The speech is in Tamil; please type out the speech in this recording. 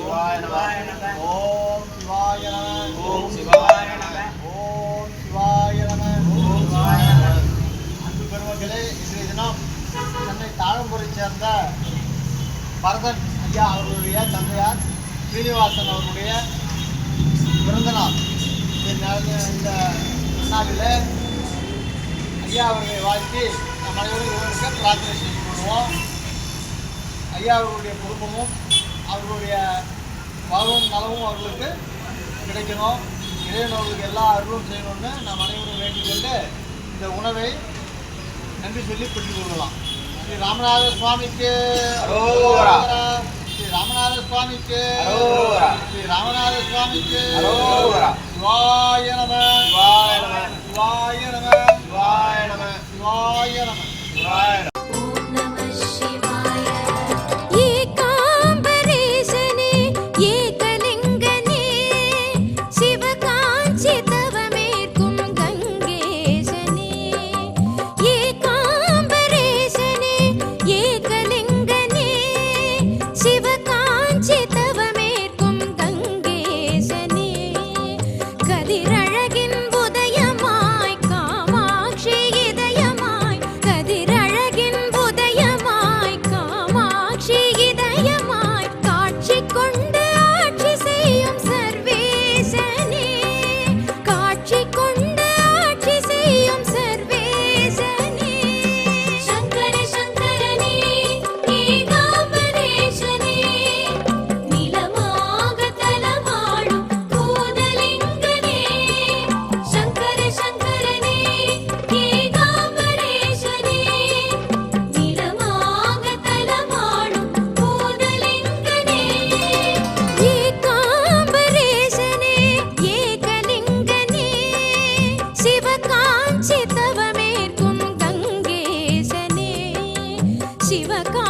சிவாய நம. ஓம் சிவாய நம. ஓம் சிவாய நம. ஓம் சிவாய நம. ஓம் சிவாய நம. அன்பு பெருமக்களே இன்றைய தினம் சென்னை தாழம்பூரை சேர்ந்த பரதன் ஐயா அவர்களுடைய தந்தையார் ஸ்ரீனிவாசன் அவர்களுடைய பிறந்த நாள் இந்த நாள் இந்த நாளில் ஐயா அவர்களை வாழ்த்தி நம் அனைவரும் இவருக்கு பிரார்த்தனை செய்து கொள்வோம். ஐயா அவர்களுடைய குடும்பமும் அவர்களுடைய வாழ்வும் நலமும் அவர்களுக்கு கிடைக்கணும் இறைவன் அவர்களுக்கு எல்லா அருளும் செய்யணும்னு நாம் அனைவரும் வேண்டிக் கொண்டு இந்த உணவை நன்றி சொல்லி பெற்றுக் கொள்ளலாம் ஸ்ரீ ராமநாத சுவாமிக்கு. ஸ்ரீ ராமநாத சுவாமிக்கு. ஸ்ரீ ராமநாத சுவாமிக்கு. சிவாய நம சிவாய நம சிவாய நம சிவாய நம சிவாய நம சிவாய நம சிவகா